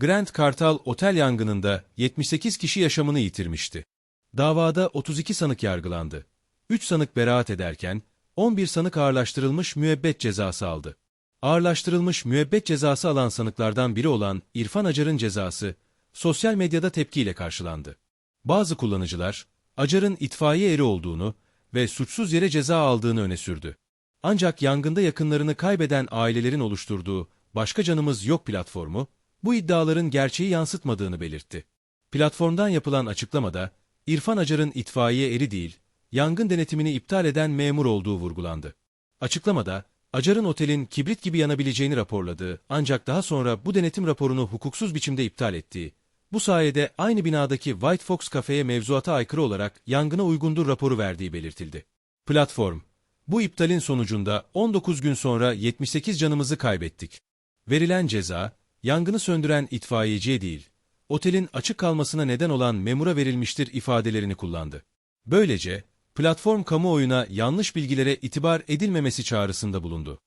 Grand Kartal Otel yangınında 78 kişi yaşamını yitirmişti. Davada 32 sanık yargılandı. 3 sanık beraat ederken 11 sanık ağırlaştırılmış müebbet cezası aldı. Ağırlaştırılmış müebbet cezası alan sanıklardan biri olan İrfan Acar'ın cezası sosyal medyada tepkiyle karşılandı. Bazı kullanıcılar Acar'ın itfaiye eri olduğunu ve suçsuz yere ceza aldığını öne sürdü. Ancak yangında yakınlarını kaybeden ailelerin oluşturduğu Başka Canımız Yok platformu, bu iddiaların gerçeği yansıtmadığını belirtti. Platformdan yapılan açıklamada, İrfan Acar'ın itfaiye eri değil, yangın denetimini iptal eden memur olduğu vurgulandı. Açıklamada, Acar'ın otelin kibrit gibi yanabileceğini raporladığı ancak daha sonra bu denetim raporunu hukuksuz biçimde iptal ettiği, bu sayede aynı binadaki White Fox kafeye mevzuata aykırı olarak yangına uygundur raporu verdiği belirtildi. Platform, bu iptalin sonucunda 19 gün sonra 78 canımızı kaybettik. Verilen ceza, yangını söndüren itfaiyeciye değil, otelin açık kalmasına neden olan memura verilmiştir ifadelerini kullandı. Böylece, platform kamuoyuna yanlış bilgilere itibar edilmemesi çağrısında bulundu.